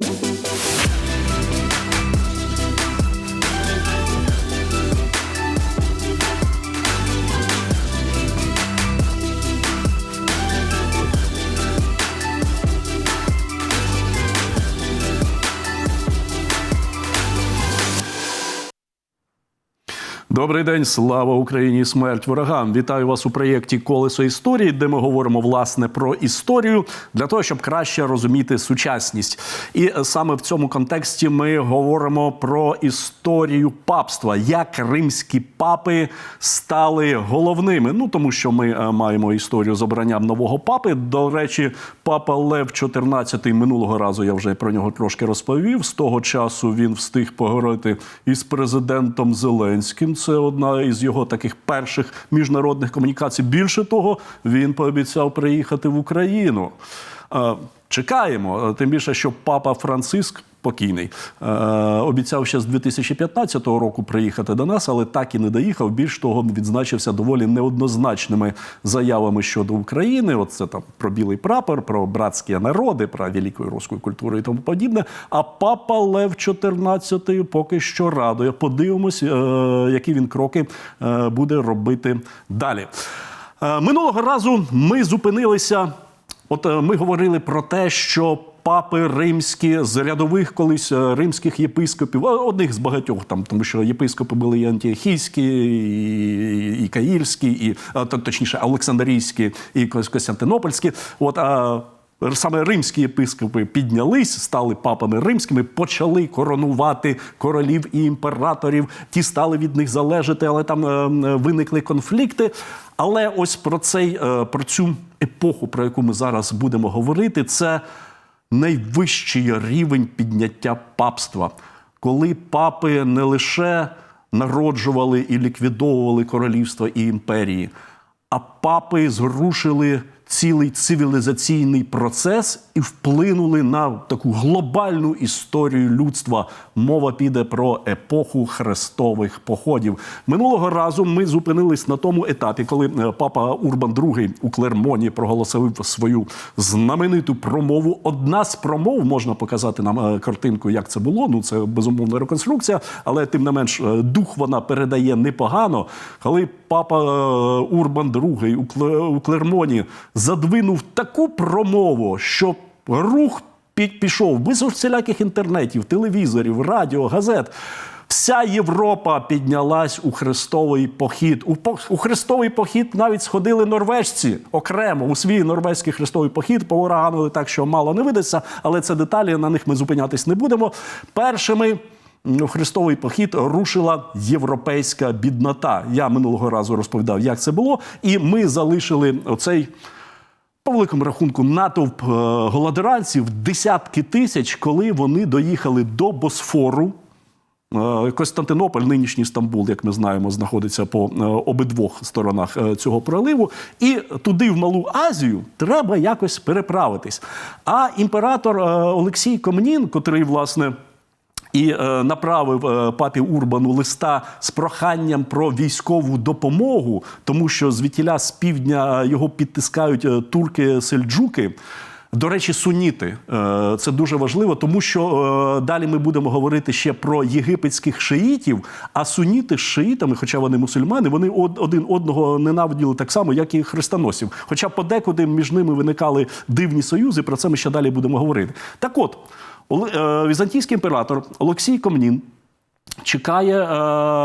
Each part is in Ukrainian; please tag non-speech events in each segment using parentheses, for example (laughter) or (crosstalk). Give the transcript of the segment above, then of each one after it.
you (laughs) Добрий день, слава Україні, смерть ворогам! Вітаю вас у проєкті Колесо історії, де ми говоримо власне про історію для того, щоб краще розуміти сучасність. І е, саме в цьому контексті ми говоримо про історію папства, як римські папи стали головними. Ну тому що ми е, маємо історію з обранням нового папи. До речі, папа Лев XIV минулого разу я вже про нього трошки розповів. З того часу він встиг поговорити із президентом Зеленським. Це одна із його таких перших міжнародних комунікацій. Більше того, він пообіцяв приїхати в Україну. Е, Чекаємо, тим більше, що папа Франциск покійний е, обіцяв ще з 2015 року приїхати до нас, але так і не доїхав. Більш того, відзначився доволі неоднозначними заявами щодо України. От це там про білий прапор, про братські народи, про велику руську культуру і тому подібне. А папа Лев XIV поки що радує. Подивимось, е, які він кроки е, буде робити далі. Е, Минулого разу ми зупинилися. От е, ми говорили про те, що папи римські з рядових колись е, римських єпископів, одних з багатьох там, тому що єпископи були і антіохійські, і, і Каїрські, і точніше Олександрійські, і Кос- Костянтинопольські. От а Саме римські єпископи піднялись, стали папами римськими, почали коронувати королів і імператорів. Ті стали від них залежати, але там е, е, виникли конфлікти. Але ось про цей е, про цю епоху, про яку ми зараз будемо говорити, це найвищий рівень підняття папства, коли папи не лише народжували і ліквідовували королівства і імперії, а папи зрушили цілий цивілізаційний процес і вплинули на таку глобальну історію людства. Мова піде про епоху хрестових походів. Минулого разу ми зупинились на тому етапі, коли е, папа Урбан II у Клермоні проголосив свою знамениту промову. Одна з промов можна показати нам е, картинку, як це було. Ну це безумовна реконструкція, але тим не менш е, дух вона передає непогано. Коли папа Урбан II у Клермоні задвинув таку промову, що рух пі- пішов без всіляких інтернетів, телевізорів, радіо, газет. Вся Європа піднялась у хрестовий похід. У, по- у хрестовий похід навіть сходили норвежці окремо у свій норвезький хрестовий похід. Повораганили так, що мало не видасться, але це деталі. На них ми зупинятись не будемо. Першими у хрестовий похід рушила європейська біднота. Я минулого разу розповідав, як це було, і ми залишили оцей. По великому рахунку, натовп е, голодранців десятки тисяч, коли вони доїхали до Босфору. Е, Константинополь, нинішній Стамбул, як ми знаємо, знаходиться по е, обидвох сторонах цього проливу. І туди, в Малу Азію, треба якось переправитись. А імператор Олексій Комнін, котрий, власне, і е, направив е, папі Урбану листа з проханням про військову допомогу, тому що звідтіля з півдня його підтискають е, турки-сельджуки. До речі, суніти Е, це дуже важливо, тому що е, далі ми будемо говорити ще про єгипетських шиїтів. А суніти з шиїтами, хоча вони мусульмани, вони один одного ненавиділи так само, як і хрестоносів. Хоча подекуди між ними виникали дивні союзи. Про це ми ще далі будемо говорити. Так от, е, візантійський імператор Олексій Комнін чекає, е,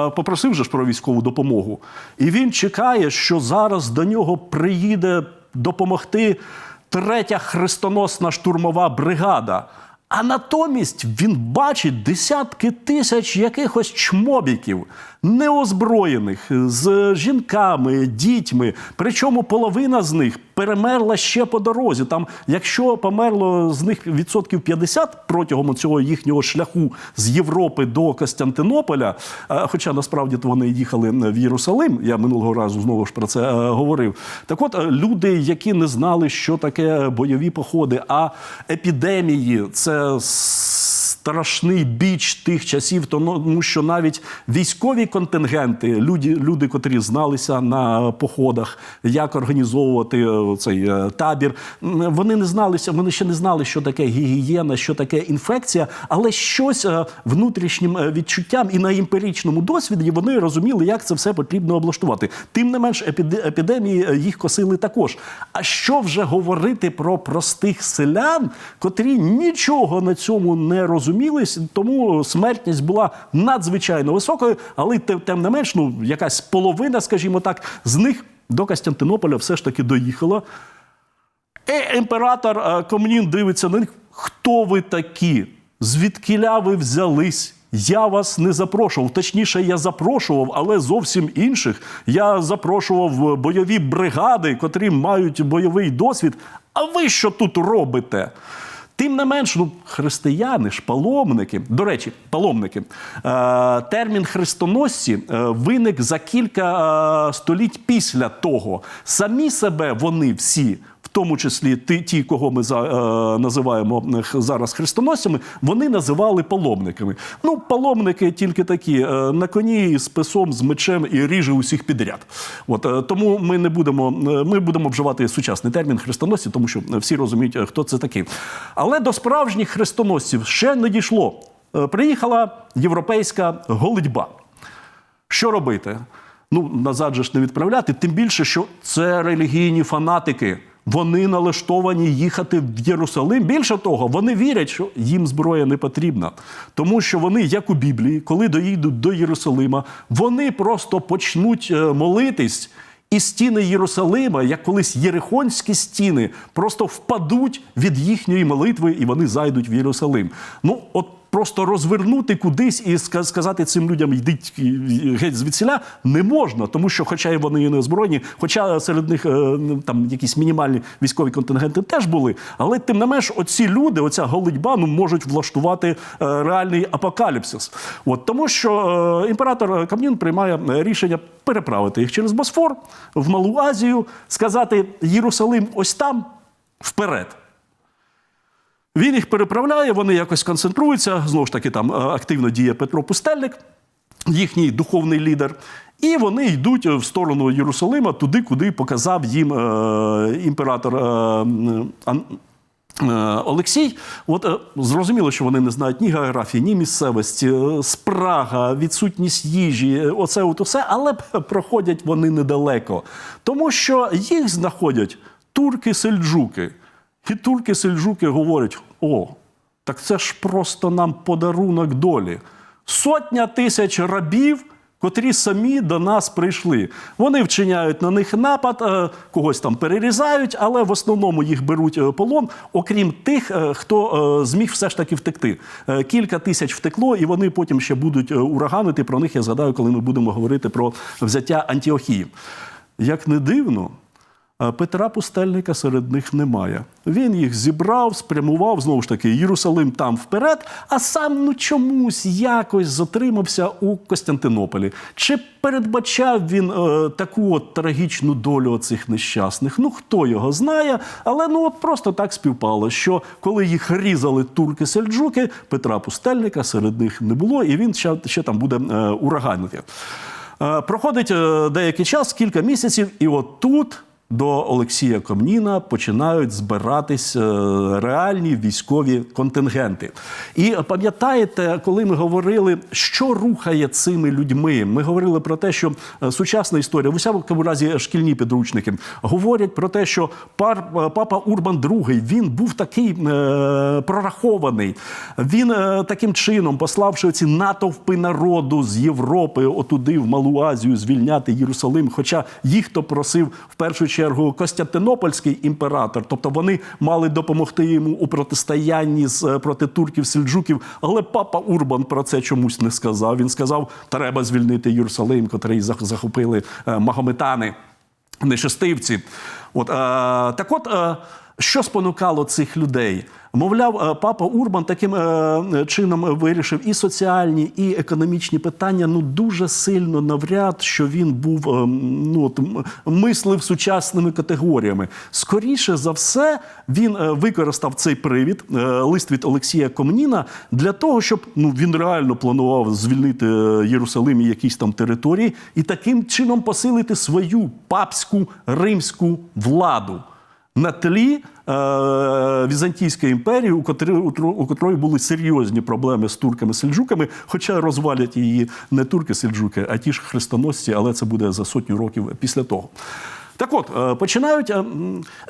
попросив же ж про військову допомогу. І він чекає, що зараз до нього приїде допомогти третя хрестоносна штурмова бригада. А натомість він бачить десятки тисяч якихось чмобіків, неозброєних, з жінками, дітьми. Причому половина з них перемерла ще по дорозі. Там, якщо померло з них відсотків 50 протягом цього їхнього шляху з Європи до Костянтинополя, е, хоча насправді то вони їхали в Єрусалим, я минулого разу знову ж про це е, говорив. Так от е, люди, які не знали, що таке бойові походи, а епідемії це страшний біч тих часів, тому що навіть військові контингенти, люди, люди, котрі зналися на походах, як організовувати е, цей е, табір, вони не зналися, вони ще не знали, що таке гігієна, що таке інфекція, але щось е, внутрішнім відчуттям і на емпіричному досвіді вони розуміли, як це все потрібно облаштувати. Тим не менш, епіде- епідемії їх косили також. А що вже говорити про простих селян, котрі нічого на цьому не розуміли, тому смертність була надзвичайно високою, але тим, не менш, ну якась половина, скажімо так, з них до Костянтинополя все ж таки доїхала. І імператор е, Комнін дивиться на них. Хто ви такі? Звідкіля ви взялись? Я вас не запрошував. Точніше, я запрошував, але зовсім інших. Я запрошував бойові бригади, котрі мають бойовий досвід. А ви що тут робите? Тим не менш, ну, християни ж, паломники. До речі, паломники. Е, термін хрестоносці е, виник за кілька е, століть після того. Самі себе вони всі. Тому числі ті, кого ми е, називаємо зараз хрестоносцями, вони називали паломниками. Ну, паломники тільки такі е, на коні з писом, з мечем і ріже усіх підряд. От е, тому ми не будемо, ми будемо вживати сучасний термін хрестоносці, тому що всі розуміють, хто це такий. Але до справжніх хрестоносців ще не дійшло. Приїхала європейська голодьба. Що робити? Ну, назад же ж не відправляти, тим більше, що це релігійні фанатики. Вони налаштовані їхати в Єрусалим. Більше того, вони вірять, що їм зброя не потрібна. Тому що вони, як у Біблії, коли доїдуть до Єрусалима, вони просто почнуть е, молитись. І стіни Єрусалима, як колись єрихонські стіни, просто впадуть від їхньої молитви, і вони зайдуть в Єрусалим. Ну, от просто розвернути кудись і сказати цим людям йдіть геть звідсіля не можна, тому що, хоча і вони і не озброєні, хоча серед них е, там якісь мінімальні військові контингенти теж були, але тим не менш, оці люди, оця голодьба, ну можуть влаштувати е, реальний апокаліпсис. От тому, що е, імператор Камнін приймає рішення переправити їх через Босфор в Малу Азію, сказати Єрусалим ось там вперед. Він їх переправляє, вони якось концентруються. Знову ж таки, там е, активно діє Петро Пустельник, їхній духовний лідер. І вони йдуть в сторону Єрусалима, туди, куди показав їм е, імператор е, е, Олексій. От е, зрозуміло, що вони не знають ні географії, ні місцевості, е, спрага, відсутність їжі, е, оце от усе, але проходять вони недалеко. Тому що їх знаходять турки-сельджуки. І турки-сельджуки говорять: о, так це ж просто нам подарунок долі. Сотня тисяч рабів, котрі самі до нас прийшли. Вони вчиняють на них напад, е, когось там перерізають, але в основному їх беруть е, полон, окрім тих, е, хто зміг все ж таки втекти. Кілька тисяч втекло, і вони потім ще будуть ураганити. Про них я згадаю, коли ми будемо говорити про взяття Антіохії. Як не дивно, Петра Пустельника серед них немає. Він їх зібрав, спрямував знову ж таки Єрусалим там вперед, а сам ну чомусь якось затримався у Костянтинополі. Чи передбачав він е, таку от трагічну долю цих нещасних? Ну хто його знає, але ну от просто так співпало, що коли їх різали турки-сельджуки, Петра Пустельника серед них не було, і він ще, ще там буде е, ураганити. Е, Проходить е, деякий час, кілька місяців, і от тут до Олексія Комніна починають збиратись е, реальні військові контингенти. І пам'ятаєте, коли ми говорили, що рухає цими людьми? Ми говорили про те, що е, сучасна історія, в усякому разі шкільні підручники, говорять про те, що пар, е, папа Урбан II, він був такий е, прорахований. Він е, таким чином, пославши ці натовпи народу з Європи, отуди, в Малу Азію, звільняти Єрусалим. Хоча їх то просив в першу чергу Костянтинопольський імператор, тобто вони мали допомогти йому у протистоянні з е, проти турків сельджуків. Але папа Урбан про це чомусь не сказав. Він сказав, треба звільнити Єрусалим, котрий захопили е, магометани, нечестивці. От, е, так от, е, Що спонукало цих людей? Мовляв, е, папа Урбан таким е, чином вирішив і соціальні, і економічні питання. Ну дуже сильно навряд, що він був е, ну от, мислив сучасними категоріями. Скоріше за все, він використав цей привід, лист від Олексія Комніна, для того, щоб ну він реально планував звільнити Єрусалим і якісь там території, і таким чином посилити свою папську римську владу на тлі е, Візантійської імперії, у котрої, у котрої були серйозні проблеми з турками-сельджуками, хоча розвалять її не турки-сельджуки, а ті ж хрестоносці, але це буде за сотню років після того. Так от, е, починають. е,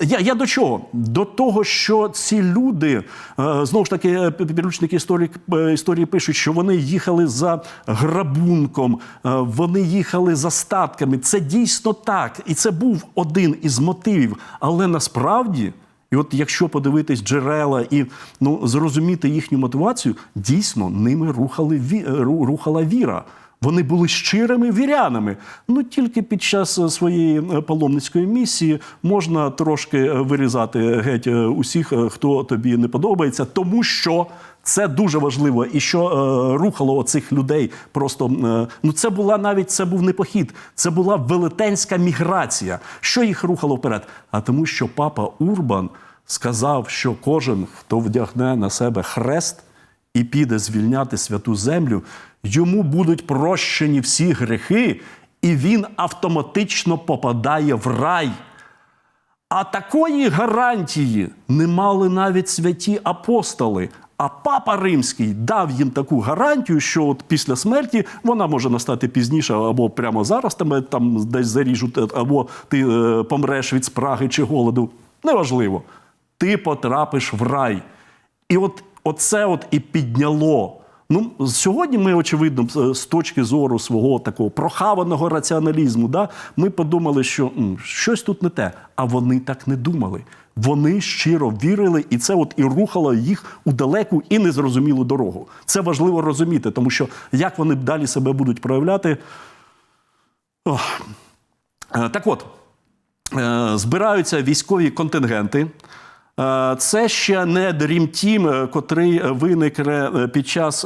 Я, я до чого? До того, що ці люди, е, знову ж таки, пі- підручники історії, історії пишуть, що вони їхали за грабунком, вони їхали за статками. Це дійсно так. І це був один із мотивів. Але насправді. І от якщо подивитись джерела і ну, зрозуміти їхню мотивацію, дійсно ними рухали, ві- рухала віра. Вони були щирими вірянами. Ну тільки під час е, своєї е, паломницької місії можна трошки е, вирізати геть усіх, хто тобі не подобається, тому що це дуже важливо. І що е, рухало оцих людей просто е, ну це була навіть це був не похід, це була велетенська міграція. Що їх рухало вперед? А тому, що папа Урбан сказав, що кожен, хто вдягне на себе хрест і піде звільняти святу землю, йому будуть прощені всі грехи, і він автоматично попадає в рай. А такої гарантії не мали навіть святі апостоли. А папа римський дав їм таку гарантію, що от після смерті вона може настати пізніше, або прямо зараз тебе там десь заріжуть, або ти е, помреш від спраги чи голоду. Неважливо. Ти потрапиш в рай. І от оце от і підняло. Ну, сьогодні ми, очевидно, з- точки зору свого такого прохаваного раціоналізму, да, ми подумали, що м, щось тут не те. А вони так не думали. Вони щиро вірили, і це от і рухало їх у далеку і незрозумілу дорогу. Це важливо розуміти, тому що як вони далі себе будуть проявляти. Ох. Е, Так от, е, збираються військові контингенти. Е, Це ще не Dream Team, е, котрий виникне е, під час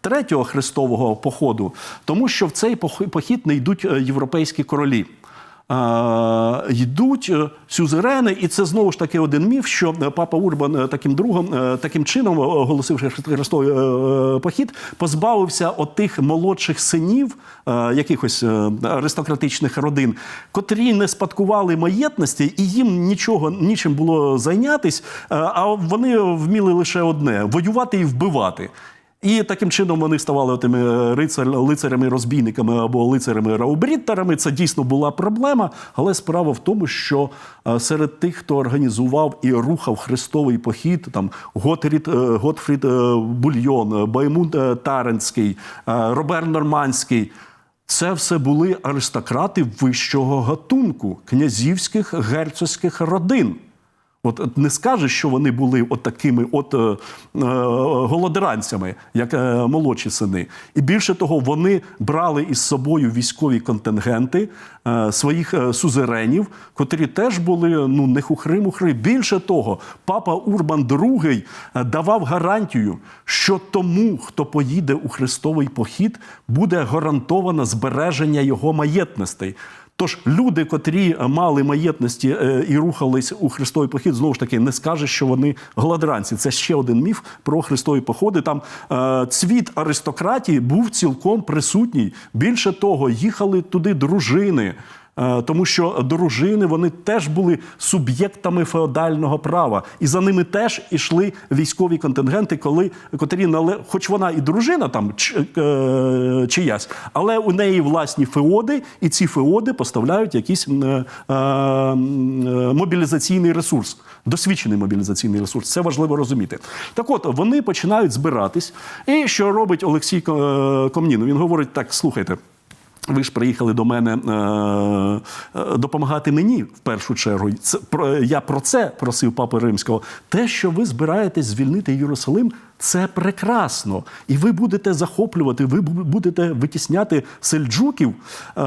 третього хрестового походу, тому що в цей пох- похід не йдуть європейські королі. Е, Йдуть е, сюзерени, і це знову ж таки один міф, що е, папа Урбан е, таким другом, е, таким чином, е, оголосивши е, похід, позбавився от тих молодших синів е, якихось е, аристократичних родин, котрі не спадкували маєтності, і їм нічого нічим було зайнятись, е, а вони вміли лише одне воювати і вбивати. І таким чином вони ставали тими рицар, лицарями-розбійниками або лицарями-раубріттерами. Це дійсно була проблема. Але справа в тому, що е, серед тих, хто організував і рухав хрестовий похід, там Готфрід, е, Готфрід е, Бульйон, е, Баймунд е, Таренський, е, Робер Нормандський. Це все були аристократи вищого гатунку, князівських герцогських родин. От не скажеш, що вони були от такими от е, е, голодранцями, як е, молодші сини. І більше того, вони брали із собою військові контингенти е, своїх е, сузеренів, котрі теж були ну не хухри-мухри. Більше того, папа Урбан II е, давав гарантію, що тому, хто поїде у хрестовий похід, буде гарантовано збереження його маєтностей. Тож люди, котрі мали маєтності е, і рухались у Христовий похід, знову ж таки не скаже, що вони гладранці. Це ще один міф про Христові походи. Там е, цвіт аристократії був цілком присутній. Більше того, їхали туди дружини. Е, Тому що дружини вони теж були суб'єктами феодального права, і за ними теж ішли військові контингенти, коли котрі нале, хоч вона і дружина там е, чиясь, але у неї власні феоди, і ці феоди поставляють якийсь е, мобілізаційний ресурс, досвідчений мобілізаційний ресурс. Це важливо розуміти. Так, от вони починають збиратись. І що робить Олексій Комнін? Він говорить: так, слухайте. Ви ж приїхали до мене е, е, допомагати мені в першу чергу. Це я про це просив папи римського. Те, що ви збираєтесь звільнити Єрусалим, це прекрасно, і ви будете захоплювати, ви будете витісняти сельджуків. Е,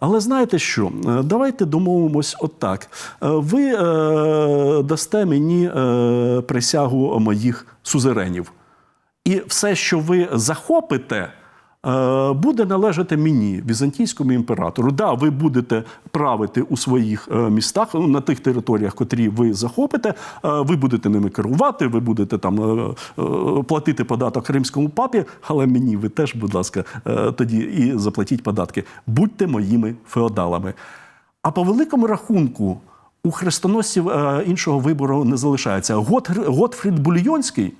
але знаєте що? Давайте домовимось отак. Ви дасте мені присягу моїх сузеренів. І все, що ви захопите, буде належати мені, візантійському імператору. Да, ви будете правити у своїх е, містах ну, на тих територіях, котрі ви захопите. е, Ви будете ними керувати, ви будете там е, е, платити податок римському папі, але мені ви теж, будь ласка, е, тоді і заплатіть податки. Будьте моїми феодалами. А по великому рахунку. У хрестоносців е, іншого вибору не залишається. Готфрід Бульйонський,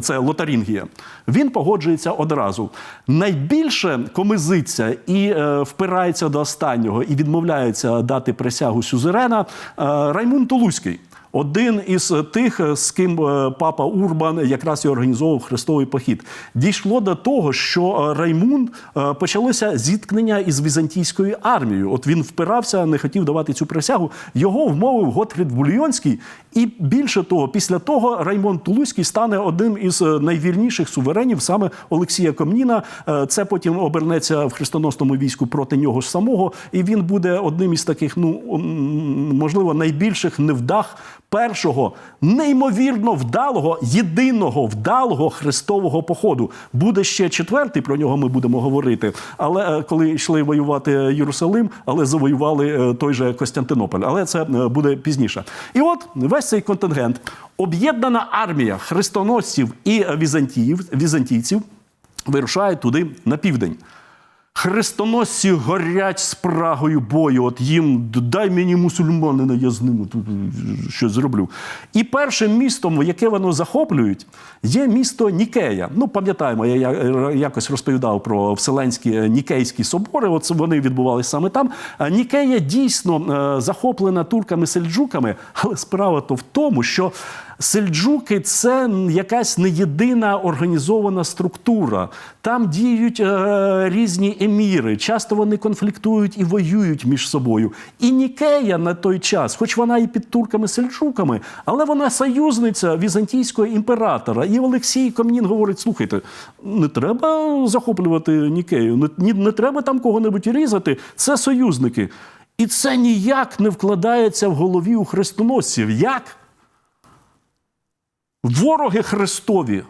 це Лотарінгія, він погоджується одразу. Найбільше комизиться і е, впирається до останнього і відмовляється дати присягу сюзерена е, Раймун Тулузький. Один із тих, з ким е, папа Урбан якраз і організовував хрестовий похід, дійшло до того, що е, Раймун е, почалося зіткнення із візантійською армією. От він впирався, не хотів давати цю присягу. Його вмовив Готфрід Бульйонський. І більше того, після того Раймон Тулузький стане одним із е, найвірніших суверенів, саме Олексія Комніна. Е, Це потім обернеться в хрестоносному війську проти нього ж самого, і він буде одним із таких, ну можливо, найбільших невдах першого неймовірно вдалого, єдиного вдалого хрестового походу. Буде ще четвертий, про нього ми будемо говорити. Але е, коли йшли воювати Єрусалим, але завоювали е, той же Костянтинополь. Але це е, буде пізніше. І от весь цей контингент, об'єднана армія хрестоносців і візантіїв, візантійців вирушає туди на південь. Хрестоносці горять спрагою бою. От їм дай мені мусульманина, я з ними тут е, щось зроблю. І першим містом, яке вони захоплюють, є місто Нікея. Ну, пам'ятаємо, я якось розповідав про Вселенські е, Нікейські собори. От вони відбувалися саме там. Нікея дійсно е, захоплена турками-сельджуками, але справа то в тому, що Сельджуки це якась не єдина організована структура. Там діють е, різні еміри. Часто вони конфліктують і воюють між собою. І Нікея на той час, хоч вона і під турками-сельджуками, але вона союзниця візантійського імператора. І Олексій Комнін говорить: слухайте, не треба захоплювати Нікею, не, ні- не треба там кого-небудь різати. Це союзники. І це ніяк не вкладається в голові у хрестоносців. Як? Вороги Христові,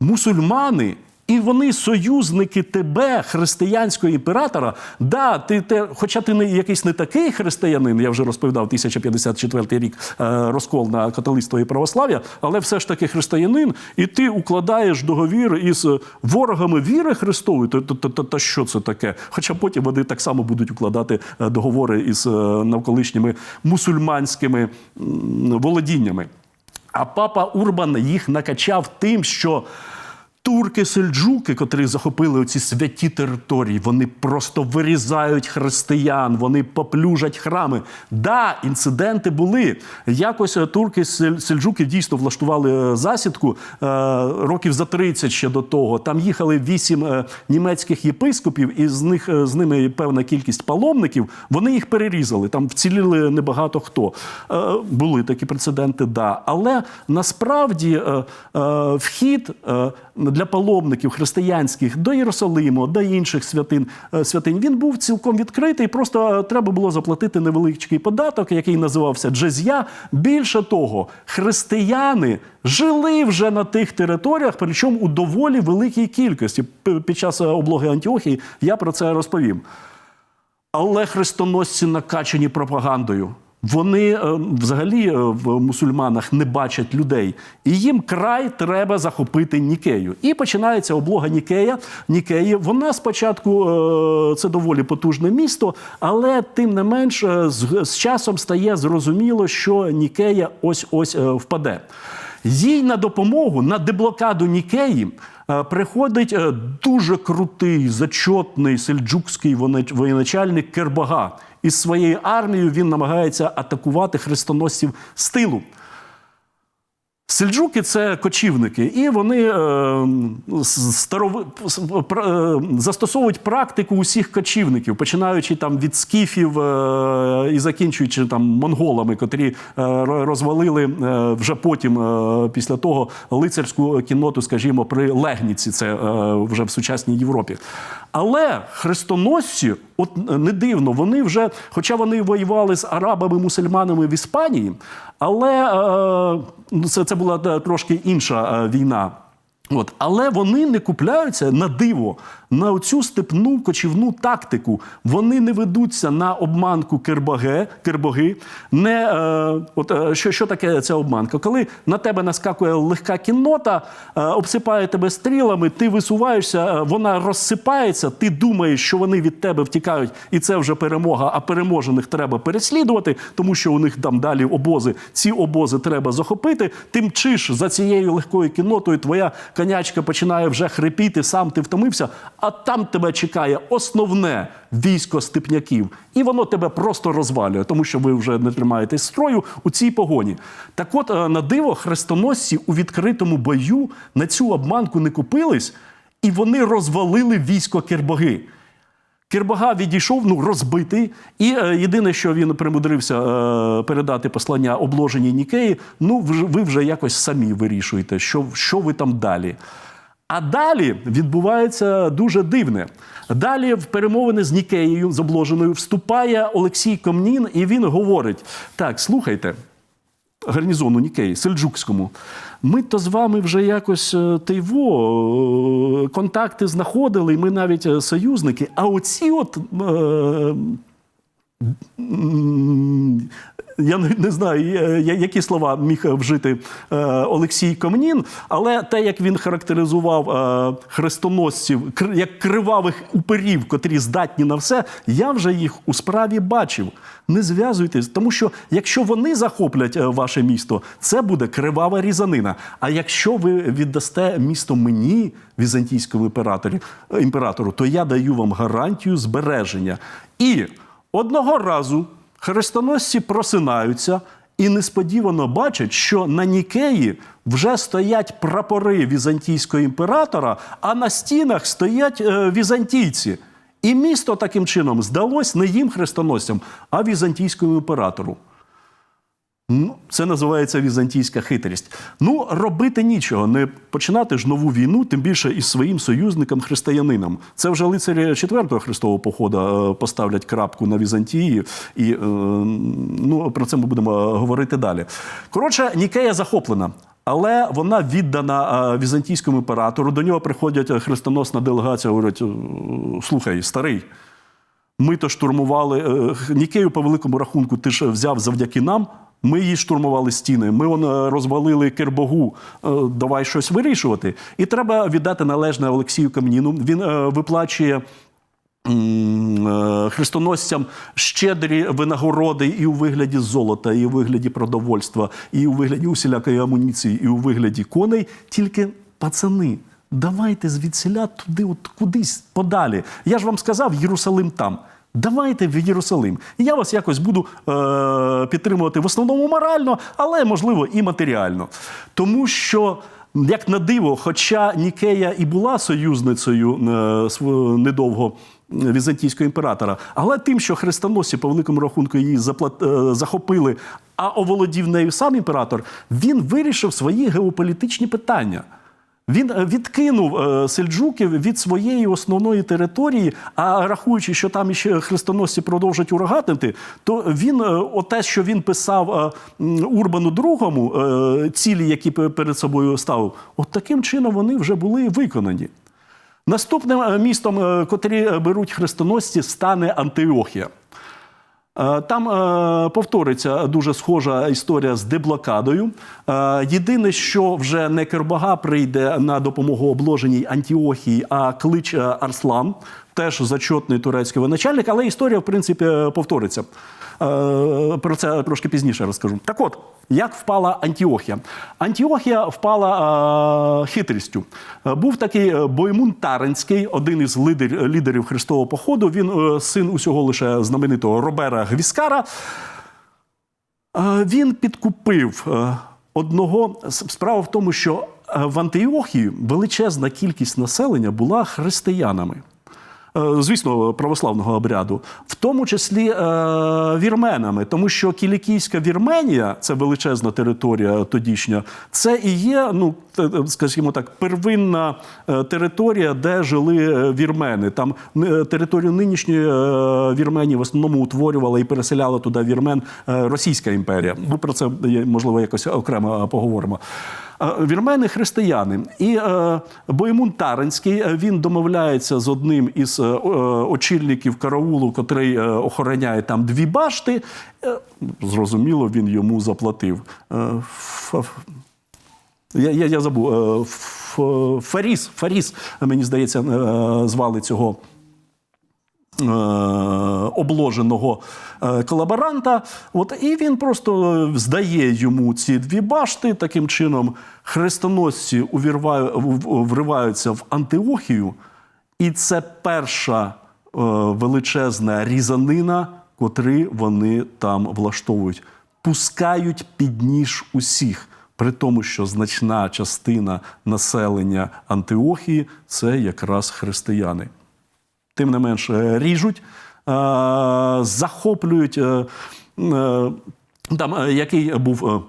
мусульмани, і вони союзники тебе, християнського імператора. Да, ти те, хоча ти не якийсь не такий християнин, я вже розповідав 1054 рік е, розкол на католицтво і православ'я, але все ж таки християнин, і ти укладаєш договір із ворогами віри Христової. То, то, то, то, то що це таке? Хоча потім вони так само будуть укладати е, договори із е, навколишніми мусульманськими володіннями. А папа Урбан їх накачав тим, що турки-сельджуки, котрі захопили оці святі території, вони просто вирізають християн, вони поплюжать храми. Да, інциденти були. Якось е, турки-сельджуки дійсно влаштували е, засідку е, років за 30 ще до того. Там їхали вісім німецьких єпископів, і з них з ними певна кількість паломників. Вони їх перерізали. Там вціліли небагато хто. Були такі прецеденти, да. Але насправді вхід для паломників християнських до Єрусалиму, до інших святин, е, святинь, він був цілком відкритий. Просто е, треба було заплатити невеличкий податок, який називався джезя. Більше того, християни жили вже на тих територіях, причому у доволі великій кількості. Під час е, облоги Антіохії я про це розповім. Але хрестоносці накачані пропагандою. Вони е, взагалі е, в мусульманах не бачать людей, і їм край треба захопити Нікею. І починається облога Нікея. Нікеї. Вона спочатку е, це доволі потужне місто, але тим не менш з, часом стає зрозуміло, що Нікея ось ось впаде. Їй на допомогу на деблокаду Нікеї приходить дуже крутий, зачотний сельджукський воєначальник Кербага. Із своєю армією він намагається атакувати хрестоносців з тилу. Сельджуки це кочівники, і вони е, з- старови, с- пр- е, застосовують практику усіх кочівників, починаючи там від скіфів е, і закінчуючи там монголами, котрі е, розвалили е, вже потім, е, після того, лицарську кінноту, скажімо, при Легніці, це е, вже в сучасній Європі. Але хрестоносці, от не дивно, вони вже, хоча вони воювали з арабами, мусульманами в Іспанії, але е, ну, це, це була е, трошки інша е, війна. От, але вони не купляються на диво на цю степну кочівну тактику. Вони не ведуться на обманку кербаге, кербоги. Не, е, от, е, що, що таке ця обманка? Коли на тебе наскакує легка кіннота, е, обсипає тебе стрілами, ти висуваєшся, е, вона розсипається, ти думаєш, що вони від тебе втікають, і це вже перемога, а переможених треба переслідувати, тому що у них там далі обози. Ці обози треба захопити. Ти мчиш за цією легкою кіннотою, твоя конячка починає вже хрипіти, сам ти втомився, а там тебе чекає основне військо степняків, і воно тебе просто розвалює, тому що ви вже не тримаєтесь строю у цій погоні. Так от, е, на диво, хрестоносці у відкритому бою на цю обманку не купились, і вони розвалили військо Кербоги. Кирбага відійшов, ну розбитий, і е, єдине, що він примудрився е, передати послання обложеній Нікеї, ну ви вже якось самі вирішуєте, що, що ви там далі. А далі відбувається дуже дивне. Далі в перемовини з Нікеєю, з обложеною, вступає Олексій Комнін, і він говорить: так, слухайте, гарнізону Нікеї, Сельджукському. Ми то з вами вже якось тайво е, контакти знаходили, ми навіть е, союзники. А оці от. Я не- знаю, які слова міг вжити е, Олексій Комнін, але те, як він характеризував е, хрестоносців як кривавих уперів, котрі здатні на все, я вже їх у справі бачив. Не зв'язуйтесь, тому що якщо вони захоплять е, ваше місто, це буде кривава різанина. А якщо ви віддасте місто мені, візантійському імператорі, імператору, то я даю вам гарантію збереження. І одного разу хрестоносці просинаються і несподівано бачать, що на Нікеї вже стоять прапори візантійського імператора, а на стінах стоять е, візантійці. І місто таким чином здалось не їм хрестоносцям, а візантійському імператору. Ну, це називається візантійська хитрість. Ну, робити нічого, не починати ж нову війну, тим більше із своїм союзником християнинам. Це вже лицарі четвертого хрестового походу е, поставлять крапку на Візантії, і е, ну, про це ми будемо говорити далі. Коротше, Нікея захоплена. Але вона віддана е, візантійському імператору. До нього приходять хрестоносна делегація, говорять: «Е, слухай, старий, ми то штурмували Нікею по великому рахунку. Ти ж взяв завдяки нам. Ми її штурмували стіни. Ми он, розвалили Кербогу. Е, Давай щось вирішувати. І треба віддати належне Олексію Камніну. Він е, виплачує. е, Хрестоносцям щедрі винагороди і у вигляді золота, і у вигляді продовольства, і у вигляді усілякої амуніції, і у вигляді коней. Тільки пацани, давайте звідсіля туди, от кудись подалі. Я ж вам сказав, Єрусалим там. Давайте в Єрусалим. І я вас якось буду е, підтримувати в основному морально, але можливо і матеріально. Тому що, як на диво, хоча Нікея і була союзницею е, недовго візантійського імператора, але тим, що хрестоносці по великому рахунку її е, захопили, а оволодів нею сам імператор, він вирішив свої геополітичні питання. Він е, відкинув е, сельджуків від своєї основної території, а рахуючи, що там ще хрестоносці продовжать урагатити, то він е, оте, що він писав Урбану II, цілі, які перед собою ставив, от таким чином вони вже були виконані. Наступним містом, котрі беруть хрестоносці, стане Антиохія. Е, Там е, повториться дуже схожа історія з деблокадою. Е, Єдине, що вже не Кербага прийде на допомогу обложеній Антіохії, а клич Арслан, теж зачетний турецький воєначальник, але історія, в принципі, повториться. Е, Про це трошки пізніше розкажу. Так от, як впала Антіохія? Антіохія впала е, хитрістю. Е, Був такий Боймун Таренський, один із лідерів Христового походу. Він син усього лише знаменитого Робера Гвіскара. Він підкупив одного справа в тому, що в Антиохії величезна кількість населення була християнами. Е, Звісно, православного обряду, в тому числі е, вірменами, тому що Кілікійська Вірменія, це величезна територія тодішня, це і є, ну скажімо так, первинна е, територія, де жили е, вірмени. Там е, територію нинішньої е, Вірменії в основному утворювала і переселяла туди вірмен е, Російська імперія. Ми про це е, можливо якось окремо поговоримо. Вірмени християни. І е, Боємун Таринський е, він домовляється з одним із е, очільників караулу, котрий охороняє там дві башти. Зрозуміло, він йому заплатив. Я, я, я забув. Фаріс, Фаріс, мені здається, звали цього обложеного е, колаборанта. От, і він просто здає йому ці дві башти. Таким чином, хрестоносці вриваються в Антиохію, і це перша е, величезна різанина, котрі вони там влаштовують. Пускають під ніж усіх. При тому, що значна частина населення Антиохії це якраз християни тим не менш е, ріжуть, е, захоплюють. е, Там який був.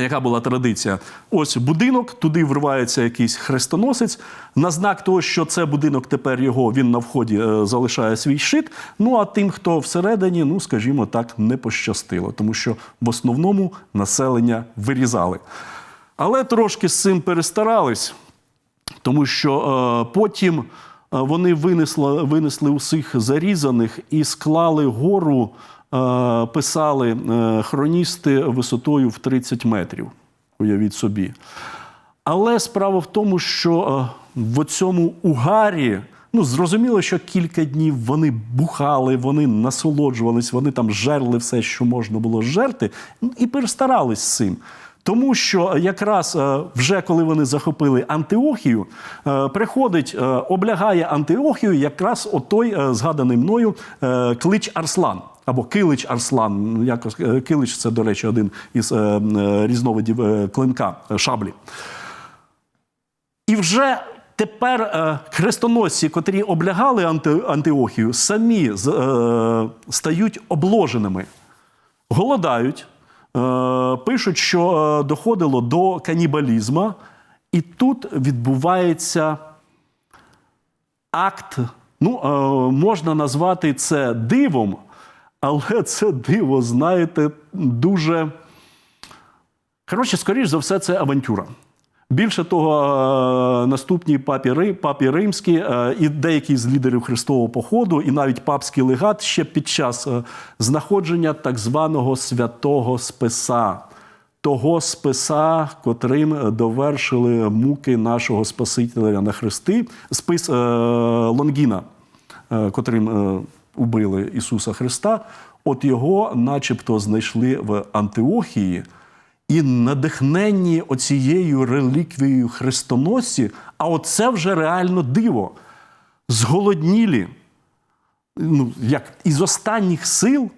Яка була традиція? Ось будинок, туди вривається якийсь хрестоносець. На знак того, що це будинок тепер його, він на вході залишає свій щит. Ну а тим, хто всередині, ну скажімо так, не пощастило, тому що в основному населення вирізали. Але трошки з цим перестарались, тому що е, потім вони винесли, винесли усіх зарізаних і склали гору, е, писали е, хроністи висотою в 30 метрів. Уявіть собі. Але справа в тому, що е, в цьому угарі, ну зрозуміло, що кілька днів вони бухали, вони насолоджувались, вони там жерли все, що можна було жерти, і перестарались з цим. Тому що якраз е, вже коли вони захопили Антиохію, е, приходить, е, облягає Антиохію якраз отой згаданий мною клич Арслан. Або Килич Арслан. Якось Килич це, до речі, один із е, різновидів е, клинка е, шаблі. І вже тепер е, хрестоносці, котрі облягали анти, Антиохію, самі е, стають обложеними, голодають, пишуть, що е, доходило до канібалізму, і тут відбувається акт. Ну, е, можна назвати це дивом, але це диво, знаєте, дуже. Коротше, скоріш за все, це авантюра. Більше того, е, наступні папі, папі римські е, і деякі з лідерів Христового походу, і навіть папський легат ще під час е, знаходження так званого святого списа, того списа, котрим довершили муки нашого Спасителя на хрести, спис е, Лонгіна, е, котрим е, убили Ісуса Христа. От його, начебто, знайшли в Антиохії. І надихненні оцією реліквією хрестоносці, а оце вже реально диво. Зголоднілі, ну, як із останніх сил,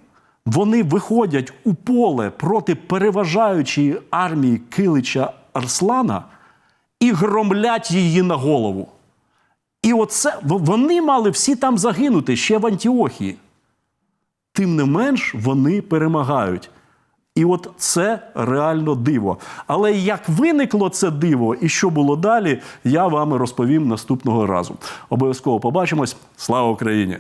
вони виходять у поле проти переважаючої армії Килича Арслана і громлять її на голову. І оце вони мали всі там загинути ще в Антіохії. Тим не менш, вони перемагають. І от це реально диво. Але як виникло це диво і що було далі, я вам розповім наступного разу. Обов'язково побачимось. Слава Україні!